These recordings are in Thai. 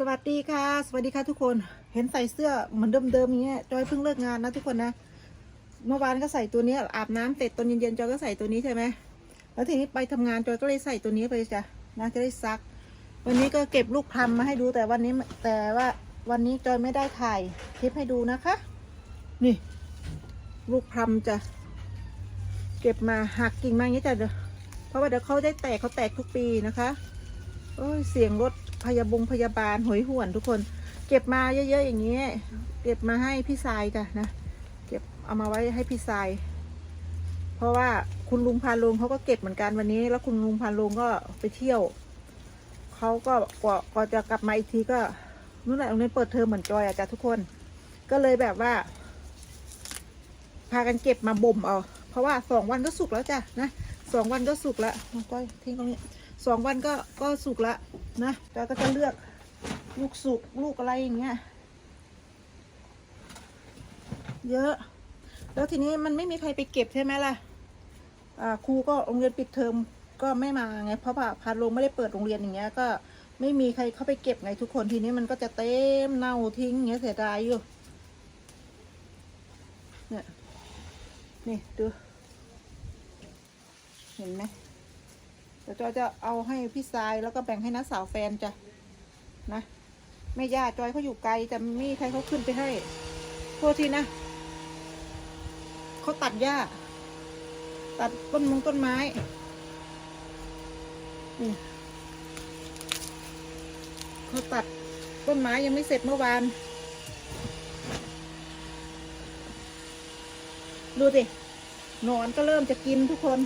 สวัสดีค่ะ สวัสดีค่ะทุกคนเห็นใส่เสื้อเหมือนเดิมๆอย่างเงี้ยจอยเพิ่งเลิกงานนะทุกคนนะเมื่อวานก็ใส่ตัวนี้อาบน้ำเสร็จตอนเย็นๆจอยก็ใส่ตัวนี้ใช่ไหมแล้วทีนี้ไปทำงานจอยก็เลยใส่ตัวนี้ไปจ้ะนะจะได้ซัก วันนี้ก็เก็บลูกพรำมาให้ดูแต่วันนี้แต่ว่าวันนี้จอยไม่ได้ถ่ายคลิปให้ดูนะคะ นี่ ลูกพรำจะเก็บมาหักกิ่งมาอย่างนี้จ้ะเดี๋ยวเพราะว่าเดี๋ยวเขาได้แตกเขาแตกทุกปีนะคะโอ้ยเสียงรถ พยาบงพยาบาลหอยห่วนทุกคน เก็บมาเยอะๆอย่างนี้ เก็บมาให้พี่ทรายจ้ะนะ เก็บเอามาไว้ให้พี่ทราย เพราะว่าคุณลุงพาลุงเขาก็เก็บเหมือนกันวันนี้ แล้วคุณลุงพาลุงก็ไปเที่ยว เขาก็กว่าก็จะกลับมาอีกทีก็นู่นแหละโรงเรียนเปิดเทอมเหมือนจอยอะจ้ะทุกคน ก็เลยแบบว่า พากันเก็บมาบ่มเอา เพราะว่าสองวันก็สุกแล้วจ้ะนะสองวันก็สุกแล้วน้องก้อยทิ้งตรงนี้ สองวันก็ก็สุกแล้วนะจอยก็จะเลือกลูกสุกลูกอะไรอย่างเงี้ยเยอะ แล้วทีนี้มันไม่มีใครไปเก็บใช่ไหมล่ะอ่าครูก็โรงเรียนปิดเทอมก็ไม่มาไงเพราะว่าพาลงไม่ได้เปิดโรงเรียนอย่างเงี้ยก็ไม่มีใครเข้าไปเก็บไงทุกคนทีนี้มันก็จะเต็มเน่าทิ้งเงี้ยเสียดายอยู่เนี่ยนี่ดู เห็นไหม ดี๋ยวจอยจะเอาให้พี่ทรายแล้วก็แบ่งให้น้าสาวแฟนจ้ะนะแม่ย่าจอยเขาอยู่ไกลจะไม่มีใครเขาขึ้นไปให้โทษทีนะเขาตัดหญ้า ตัดต้นมงต้นไม้นี่เขาตัดต้นไม้ยังไม่เสร็จเมื่อวานดูสิหนอนก็เริ่มจะกินทุกคน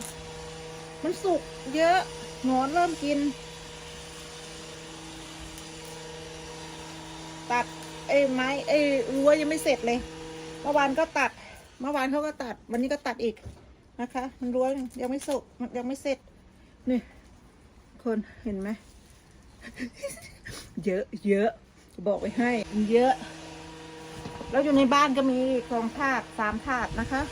มันสุกเยอะหนอนเริ่มกิน ตัดไอ้ไม้ไอ้รั้วยังไม่เสร็จเลย เมื่อวานก็ตัด เมื่อวานเขาก็ตัด วันนี้ก็ตัดอีกนะคะ มันรั้วยังไม่สุกมันยังไม่เสร็จ นี่ คนเห็นไหม เยอะเยอะบอกไว้ให้ เยอะ แล้วอยู่ในบ้านก็มีสองถาดสามถาดนะคะ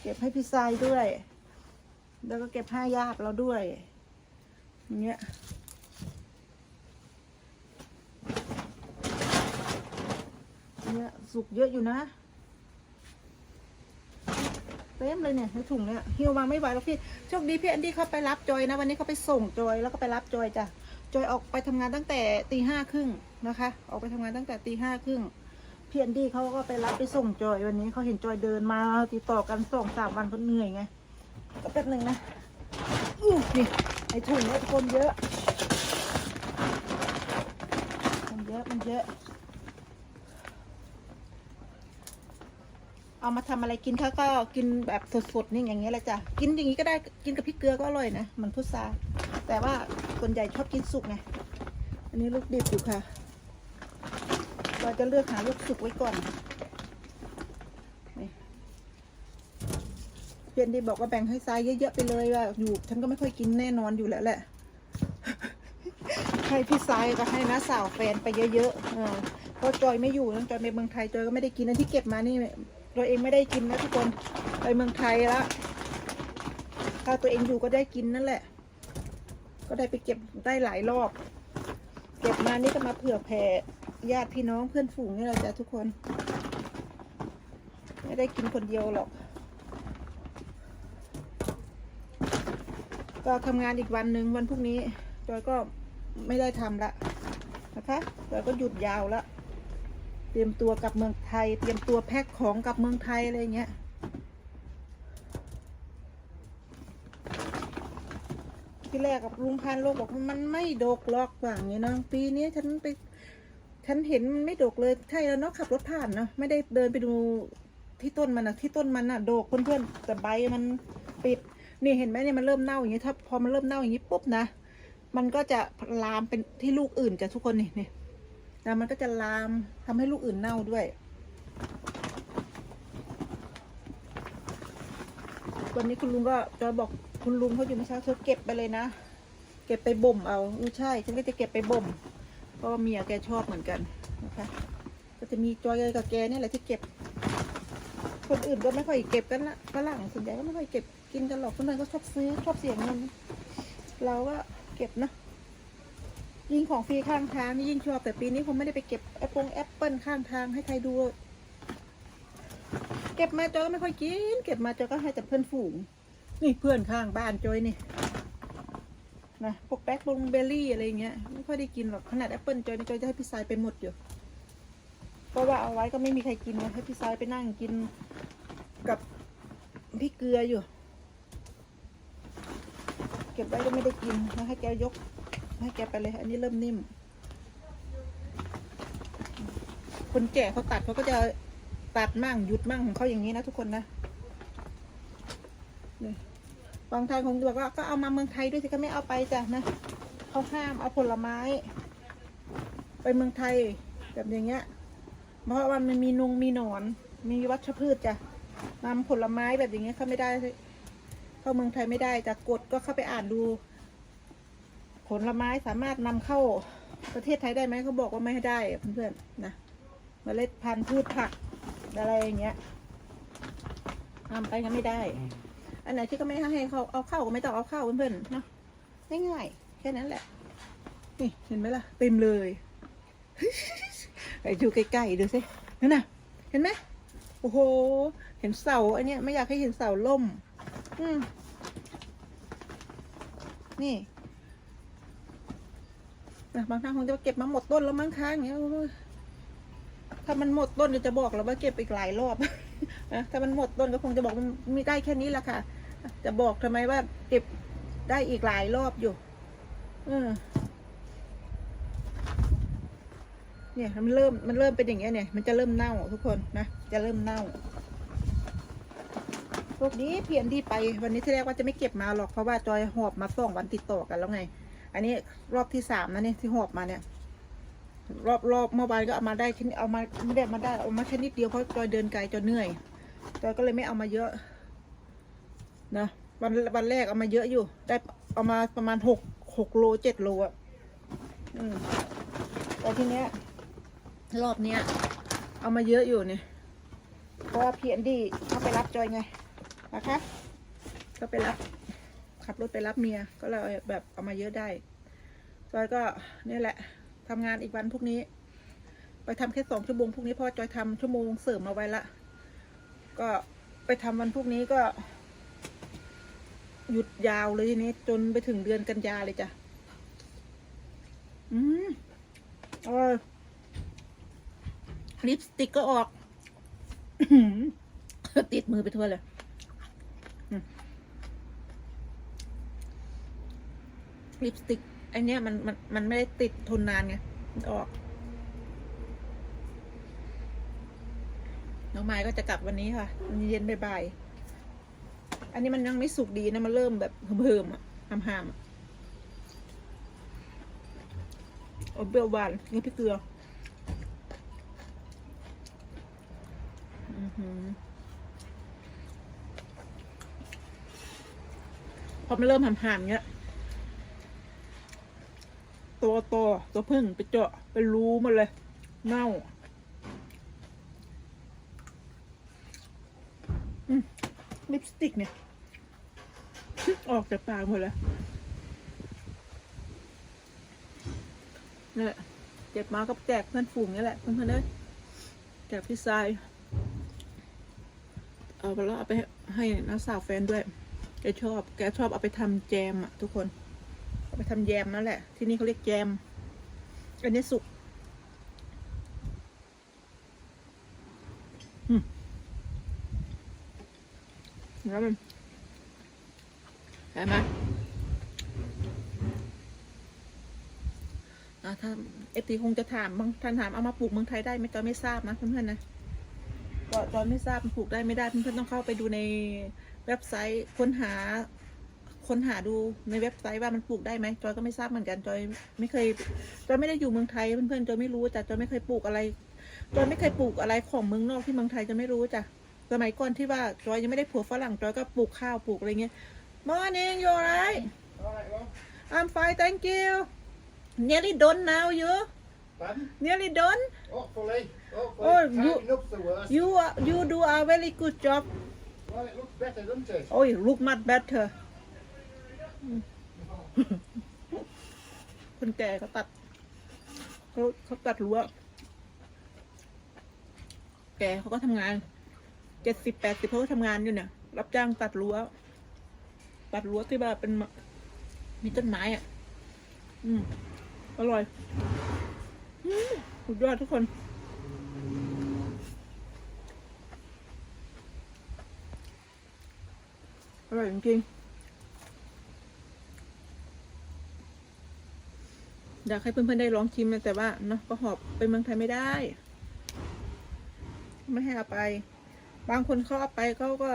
เก็บให้พี่ทรายด้วย แล้วก็เก็บให้ญาติเราด้วยอย่างเงี้ยเนี่ยสุกเยอะอยู่นะเต็มเลยเนี่ยในถุงเนี่ยฮิวมาไม่ไหวแล้วพี่โชคดีพี่แอนดี้เขาไปรับจอยนะ วันนี้เขาไปส่งจอยแล้วก็ไปรับจอยจ้ะจอยออกไปทำงานตั้งแต่ตีห้าครึ่งนะคะ ออกไปทำงานตั้งแต่ตีห้าครึ่ง พี่แอนดีเขาก็ไปรับไปส่งจอยวันนี้เขาเห็นจอยเดินมาติดต่อกันสองสามวันเขาเหนื่อยไงก็แป๊บหนึ่งนะอู้นี่ไอถุงเนี่ยคนเยอะมันเยอะมันเยอะ เอามาทำอะไรกินเขาก็กินแบบสดๆนี่อย่างเงี้ยแหละจ้ะกินอย่างนี้ก็ได้กินกับพริกเกลือก็อร่อยนะเหมันพุทราแต่ว่าส่วนใหญ่ชอบกินสุกไงอันนี้ลูกดิบอยู่ค่ะ เราจะเลือกหาลูกสุกไว้ก่อนเพื่อนที่บอกว่าแบ่งให้ทรายเยอะๆไปเลยว่าอยู่ ฉันก็ไม่ค่อยกินแน่นอนอยู่แล้วแหละให้พี่ทรายก็ให้น้าสาวแฟนไปเยอะๆเออเพราะจอยไม่อยู่นะจอยไปเมืองไทยจอยก็ไม่ได้กินอันที่เก็บมานี่ตัวเองไม่ได้กินนะทุกคนไปเมืองไทยแล้วถ้าตัวเองอยู่ก็ได้กินนั่นแหละ ก็ได้ไปเก็บได้หลายรอบ เก็บมานี่ก็มาเผื่อแผ่ ญาติพี่น้องเพื่อนฝูงนี่แหละจ้ะทุกคน ไม่ได้กินคนเดียวหรอก ก็ทำงานอีกวันหนึ่งวันพรุ่งนี้จอยก็ไม่ได้ทำละนะคะจอยก็หยุดยาวละเตรียมตัวกลับเมืองไทย เตรียมตัวแพ็คของกลับเมืองไทยอะไรเงี้ยที่แรกกับลุงพันโลกบอกว่ามันไม่ดกหรอกว่าอย่างนี้เนาะปีนี้ฉันไป ฉันเห็นมันไม่ดกเลยใช่แล้วเนาะขับรถผ่านเนาะไม่ได้เดินไปดูที่ต้นมันอะที่ต้นมันอะดกเพื่อนๆแต่ใบมันปิดนี่เห็นไหมเนี่ยมันเริ่มเน่าอย่างนี้ถ้าพอมันเริ่มเน่าอย่างนี้ปุ๊บนะมันก็จะลามเป็นที่ลูกอื่นจะทุกคนนี่นี่แล้วมันก็จะลามทำให้ลูกอื่นเน่าด้วย วันนี้คุณลุงก็จอยบอกคุณลุงเขาอยู่เมื่อเช้าเธอเก็บไปเลยนะ เก็บไปบ่มเอาอือใช่ฉันก็จะเก็บไปบ่ม เพราะว่าเมียแกชอบเหมือนกันนะคะก็จะมีจอยกับแกเนี่ยแหละที่เก็บ คนอื่นก็ไม่ค่อยเก็บกันละฝรั่งส่วนใหญ่ก็ไม่ค่อยเก็บกินกันหรอกคนนั้นก็ชอบซื้อชอบเสียเงินเราก็เก็บนะยิ่งของฟรีข้างทางนี่ยิ่งชอบแต่ปีนี้ผมไม่ได้ไปเก็บแอปเปิลแอปเปิลข้างทางให้ใครดู เก็บมาจอยก็ไม่ค่อยกิน เก็บมาจอยก็ให้แต่เพื่อนฝูง นี่เพื่อนข้างบ้านจอยนี่ นะพวกแป๊กบงเบลลี่อะไรอย่างเงี้ยไม่ค่อยได้กินหรอกขนาดแอปเปิลจอยจอยจะให้พี่สายไปหมดอยู่เพราะว่าเอาไว้ก็ไม่มีใครกินไงให้พี่สายไปนั่งกินกับพี่เกลืออยู่ เก็บไว้ก็ไม่ได้กินแล้วให้แกยก ให้แกไปเลย อันนี้เริ่มนิ่ม คนแก่เขาตัดเขาก็จะตัดมั่งหยุดมั่งของเขาอย่างนี้นะทุกคนนะเนี่ย บางทางคงบอกว่าก็เอามาเมืองไทยด้วยสิก็ไม่เอาไปจ้ะนะเขาห้ามเอาผลไม้ ไปเมืองไทยแบบอย่างเงี้ย เพราะว่ามันมีนุงมีหนอน มีวัชพืชจ้ะนำผลไม้แบบอย่างเงี้ยเข้าไม่ได้ เข้าเมืองไทยไม่ได้จะกดก็เข้าไปอ่านดู ผลไม้สามารถนำเข้าประเทศไทยได้ไหมเขาบอกว่าไม่ให้ได้เพื่อนๆนะเมล็ดพันธุ์พืชผักอะไรอย่างเงี้ยนำไปก็ไม่ได้ อันไหนที่ก็ไม่ให้เขาเอาเข้าก็ไม่ต้องเอาเข้าเพื่อนๆเนาะง่ายๆแค่นั้นแหละ นี่เห็นไหมล่ะเต็มเลยไปดูใกล้ๆดูสินั่นน่ะ เห็นไหมโอ้โห เห็นเสาอันเนี้ยไม่อยากให้เห็นเสาล่ม อืมนี่นะบางครั้งคงจะเก็บมาหมดต้นแล้วมั้งค้างอย่างเงี้ยถ้ามันหมดต้นเดี๋ยวจะบอกแล้วว่าเก็บอีกหลายรอบนะถ้ามันหมดต้นก็คงจะบอกมันมีได้แค่นี้แหละค่ะ จะบอกทำไมว่าเก็บได้อีกหลายรอบอยู่ เออ เนี่ยมันเริ่มมันเริ่มเป็นอย่างเงี้ยเนี่ย มันจะเริ่มเน่าทุกคนนะ จะเริ่มเน่าพวกนี้เพียนดีไปวันนี้ที่แรกว่าจะไม่เก็บมาหรอกเพราะว่าจอยหอบมาสองวันติดต่อกันแล้วไง อันนี้รอบที่สามนะเนี่ยที่หอบมาเนี่ยรอบรอบเมื่อวานก็เอามาได้แค่นี้เอามาไม่ได้มาได้เอามาแค่นิดเดียวเพราะจอยเดินไกลจอยเหนื่อยจอยก็เลยไม่เอามาเยอะ นะวันวันแรกเอามาเยอะอยู่ ได้เอามาประมาณหกหกโลเจ็ดโลอะอืมแต่ทีเนี้ย รอบเนี้ย เอามาเยอะอยู่เนี่ยเพราะว่าเพียนดีเขาไปรับจอยไงนะคะก็ไปรับ ขับรถไปรับเมียก็เลยแบบเอามาเยอะได้จอยก็เนี่ยแหละทำงานอีกวันพวกนี้ ไปทำแค่สองชั่วโมงพวกนี้พราะจอยทำชั่วโมงเสริมเอาไว้ละก็ไปทำวันพวกนี้ก็ หยุดยาวเลยทีนี้จนไปถึงเดือนกันยาเลยจ้ะ อืมเออลิปสติกก็ออก ติดมือไปทั่วเลยลิปสติกไอเนี้ยมันมันมันไม่ได้ติดทนนานไงมันออก น้องไม้ก็จะกลับวันนี้ค่ะมันเย็นบ่ายๆ อันนี้มันยังไม่สุกดีนะมันเริ่มแบบเพิ่มๆอะหามๆอะอาเปรี้ยวหวานนี่พี่เกลืออือหือพอมันเริ่มหามๆเงี้ยตัวโตตัวพึ่งไปเจาะไปรูมันเลย เน่าอื ลิปสติกเนี่ย ออกจากปากหมดแล้วนี่นแหละเจ็บมาก็แจกเพื่อนฝูงนี่แหละเพื่อนๆเลยแจกพี่ทรายเอาไปแล้วเอาไปให้น้าสาวแฟนด้วยแกชอบ แกชอบเอาไปทำแจมอะทุกคน เอาไปทำแยมนั่นแหละ ที่นี่เขาเรียกแยมอันนี้สุก แล้วมันเห็นไหมอะถ้าเอฟตีคงจะถามบางท่านถามเอามาปลูกเมืองไทยได้ไหมจอยไม่ทราบนะเพื่อนๆนะก็จอยไม่ทราบปลูกได้ไม่ได้เพื่อนๆต้องเข้าไปดูในเว็บไซต์ค้นหาค้นหาดูในเว็บไซต์ว่ามันปลูกได้ไหมจอยก็ไม่ทราบเหมือนกันจอยไม่เคยจอยไม่ได้อยู่เมืองไทยเพื่อนๆจอยไม่รู้จ้ะจอยไม่เคยปลูกอะไรจอยไม่เคยปลูกอะไรของเมืองนอกที่เมืองไทยจอยไม่รู้จ้ะ สมัยก่อนที่ว่าจอยยังไม่ได้ผัวฝรั่งจอยก็ปลูกข้าวปลูกอะไรเงี้ย Morning you alright Alright, well, I'm fine thank you nearly done now you pardon? nearly done Hopefully, hopefully. Oh, Tidying you- up's the worst. you are- you do a very good job Well, it looks better, doesn't it? โอ้ย look much better คนแก่เขาตัดเขาเขาตัดรั้วแกเขาก็ทำงาน เจ็ดสิบแปดสิบเขาก็ทำงานอยู่เนี่ย รับจ้างตัดรั้ว ตัดรั้วที่แบบเป็นมีต้นไม้อะ อืม อร่อยสุดยอดทุกคน อร่อยจริงๆอยากให้เพื่อนๆได้ลองชิมนะแต่ว่าเนาะก็หอบไปเมืองไทยไม่ได้ ไม่ให้เอาไป บางคนเขาเอาไปเขาก็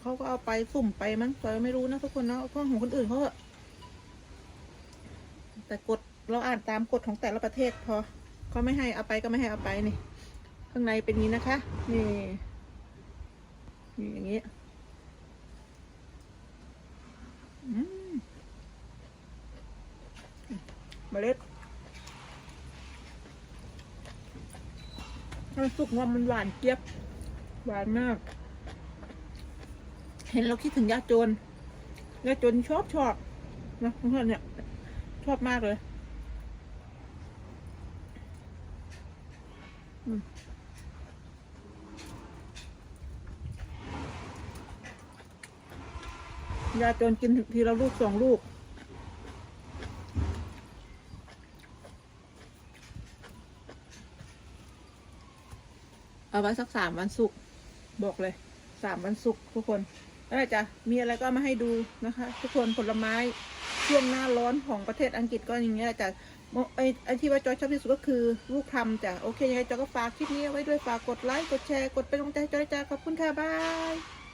เขาก็เอาไปสุ่มไปมั้งแต่ไม่รู้นะทุกคนเนาะก็ของคนอื่นเขาอะแต่กฎเราอ่านตามกฎของแต่ละประเทศพอเขาไม่ให้เอาไปก็ไม่ให้เอาไปนี่ ข้างในเป็นนี้นะคะ นี่นี่อย่างนี้มเมล็ดถ้าสุกว่ามันหวานเจี๊ยบ หวานมาก เห็นเราคิดถึงยาโจรยาโจรชอบชอบนะเพื่อนเนี่ยชอบมากเลยยาโจรกินทีละลูกสองลูก เอาไว้สักสามวันศุกร์ บอกเลยสามวันศุกร์ทุกคนแล้วจะมีอะไรก็มาให้ดูนะคะ ทุกคนผลไม้ช่วงหน้าร้อนของประเทศอังกฤษก็อย่างเงี้ยจะไอไอที่ว่าจอยชอบที่สุดก็คือลูกทำจ้ะโอเคยังไงจอยก็ฝากคลิปนี้ไว้ด้วยฝากกดไลค์กดแชร์กดเป็นกำลังใจจอยจ้ะขอบคุณค่ะบาย